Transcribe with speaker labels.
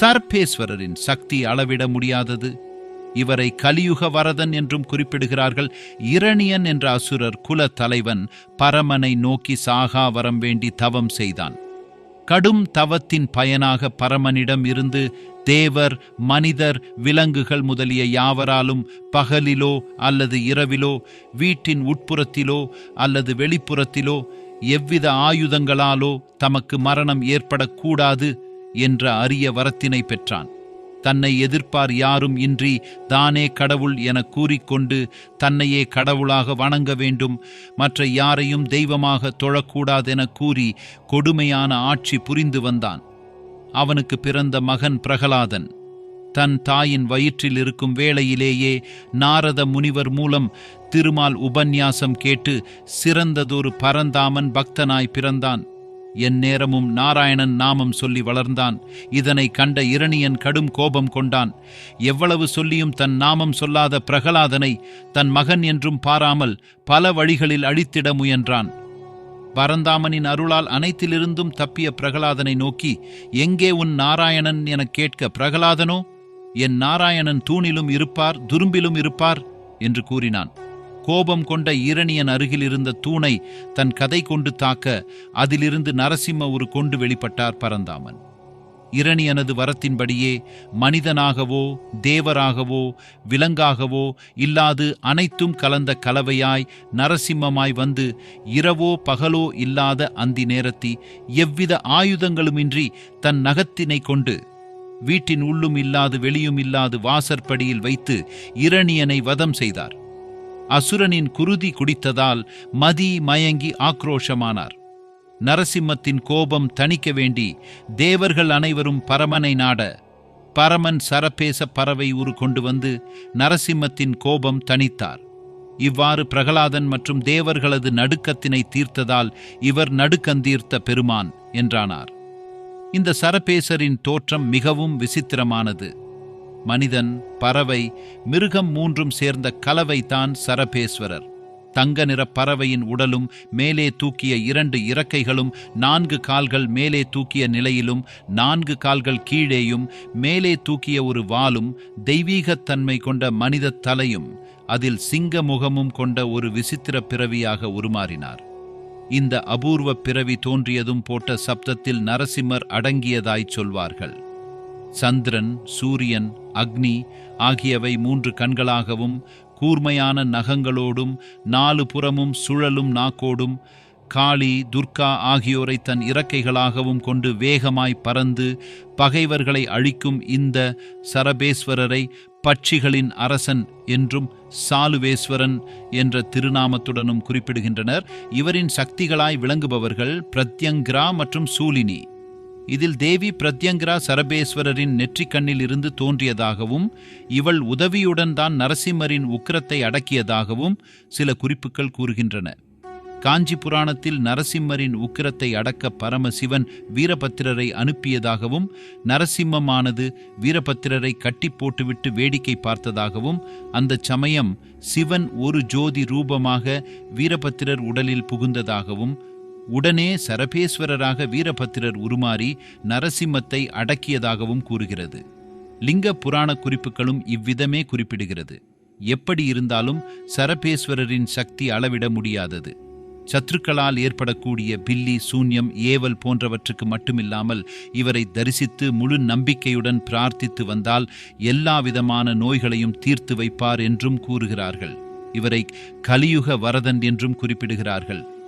Speaker 1: சர்பேஸ்வரரின் சக்தி அளவிட முடியாதது. இவரை கலியுக வரதன் என்றும் குறிப்பிடுகிறார்கள். இரணியன் என்ற அசுரர் குல தலைவன் பரமனை நோக்கி சாகா வரம் வேண்டி தவம் செய்தான். கடும் தவத்தின் பயனாக பரமனிடம் இருந்து தேவர் மனிதர் விலங்குகள் முதலிய யாவராலும் பகலிலோ அல்லது இரவிலோ வீட்டின் உட்புறத்திலோ அல்லது வெளிப்புறத்திலோ எவ்வித ஆயுதங்களாலோ தமக்கு மரணம் ஏற்படக்கூடாது என்ற அரிய வரத்தினை பெற்றான். தன்னை எதிர்ப்பார் யாரும் இன்றி தானே கடவுள் என கூறிக்கொண்டு தன்னையே கடவுளாக வணங்க வேண்டும் மற்ற யாரையும் தெய்வமாக தொழக்கூடாதென கூறி கொடுமையான ஆட்சி புரிந்து வந்தான். அவனுக்கு பிறந்த மகன் பிரகலாதன். தன் தாயின் வயிற்றில் இருக்கும் வேளையிலேயே நாரத முனிவர் மூலம் திருமால் உபன்யாசம் கேட்டு சிறந்ததொரு பரந்தாமன் பக்தனாய் பிறந்தான். என் நேரமும் நாராயணன் நாமம் சொல்லி வளர்ந்தான். இதனை கண்ட இரணியன் கடும் கோபம் கொண்டான். எவ்வளவு சொல்லியும் தன் நாமம் சொல்லாத பிரகலாதனை தன் மகன் என்றும் பாராமல் பல வழிகளில் அழித்திட முயன்றான். பரந்தாமனின் அருளால் அனைத்திலிருந்தும் தப்பிய பிரகலாதனை நோக்கி எங்கே உன் நாராயணன் எனக் கேட்க பிரகலாதனோ? என் நாராயணன் தூணிலும் இருப்பார் துரும்பிலும் இருப்பார்? என்று கூறினான். கோபம் கொண்ட ஈரணியன் அருகில் இருந்த தூணை தன் கதை கொண்டு தாக்க அதிலிருந்து நரசிம்ம ஒரு கொண்டு வெளிப்பட்டார் பரந்தாமன். இரணியனது வரத்தின்படியே மனிதனாகவோ தேவராகவோ விலங்காகவோ இல்லாது அனைத்தும் கலந்த கலவையாய் நரசிம்மமாய் வந்து இரவோ பகலோ இல்லாத அந்தி நேரத்தி எவ்வித ஆயுதங்களுமின்றி தன் நகத்தினை கொண்டு வீட்டின் உள்ளும் இல்லாது வெளியும் இல்லாது வாசற்படியில் வைத்து இரணியனை வதம் செய்தார். அசுரனின் குருதி குடித்ததால் மதி மயங்கி ஆக்ரோஷமானார். நரசிம்மத்தின் கோபம் தணிக்க வேண்டி தேவர்கள் அனைவரும் பரமனை நாட பரமன் சரப்பேச பறவை உரு கொண்டு வந்து நரசிம்மத்தின் கோபம் தணித்தார். இவ்வாறு பிரகலாதன் மற்றும் தேவர்களது நடுக்கத்தினை தீர்த்ததால் இவர் நடுக்கந்தீர்த்த பெருமான் என்றானார். இந்த சரபேசரின் தோற்றம் மிகவும் விசித்திரமானது. மனிதன் பறவை மிருகம் மூன்றும் சேர்ந்த கலவைதான் சரபேஸ்வரர். தங்க நிற பறவையின் உடலும் மேலே தூக்கிய இரண்டு இறக்கைகளும் நான்கு கால்கள் மேலே தூக்கிய நிலையிலும் நான்கு கால்கள் கீழேயும் மேலே தூக்கிய ஒரு வாலும் தெய்வீகத்தன்மை கொண்ட மனித தலையும் அதில் சிங்க முகமும் கொண்ட ஒரு விசித்திர பிறவியாக உருமாறினார். இந்த அபூர்வ பிறவி தோன்றியதும் போட்ட சப்தத்தில் நரசிம்மர் அடங்கியதாய்ச் சொல்வார்கள். சந்திரன் சூரியன் அக்னி ஆகியவை மூன்று கண்களாகவும் கூர்மையான நகங்களோடும் நாலு புறமும் சுழலும் நாக்கோடும் காளி துர்கா ஆகியோரை தன் இறக்கைகளாகவும் கொண்டு வேகமாய் பறந்து பகைவர்களை அழிக்கும் இந்த சரபேஸ்வரரை பட்சிகளின் அரசன் என்றும் சாலுவேஸ்வரன் என்ற திருநாமத்துடனும் குறிப்பிடுகின்றனர். இவரின் சக்திகளாய் விளங்குபவர்கள் பிரத்யங்கிரா மற்றும் சூலினி. இதில் தேவி பிரத்யங்கரா சரபேஸ்வரரின் நெற்றிக்கண்ணில் இருந்து தோன்றியதாகவும் இவள் உதவியுடன் தான் நரசிம்மரின் உக்கிரத்தை அடக்கியதாகவும் சில குறிப்புகள் கூறுகின்றன. காஞ்சி புராணத்தில் நரசிம்மரின் உக்கிரத்தை அடக்க பரமசிவன் வீரபத்திரரை அனுப்பியதாகவும் நரசிம்மமானது வீரபத்திரரை கட்டி போட்டுவிட்டு வேடிக்கை பார்த்ததாகவும் அந்த சமயம் சிவன் ஒரு ஜோதி ரூபமாக வீரபத்திரர் உடலில் புகுந்ததாகவும் உடனே சரபேஸ்வரராக வீரபத்திரர் உருமாறி நரசிம்மத்தை அடக்கியதாகவும் கூறுகிறது. லிங்க புராண குறிப்புகளும் இவ்விதமே குறிப்பிடுகிறது. எப்படி இருந்தாலும் சரபேஸ்வரரின் சக்தி அளவிட முடியாதது. சத்துருக்களால் ஏற்படக்கூடிய பில்லி சூன்யம் ஏவல் போன்றவற்றுக்கு மட்டுமில்லாமல் இவரை தரிசித்து முழு நம்பிக்கையுடன் பிரார்த்தித்து வந்தால் எல்லா விதமான நோய்களையும் தீர்த்து வைப்பார் என்றும் கூறுகிறார்கள். இவரை கலியுக வரதன் என்றும் குறிப்பிடுகிறார்கள்.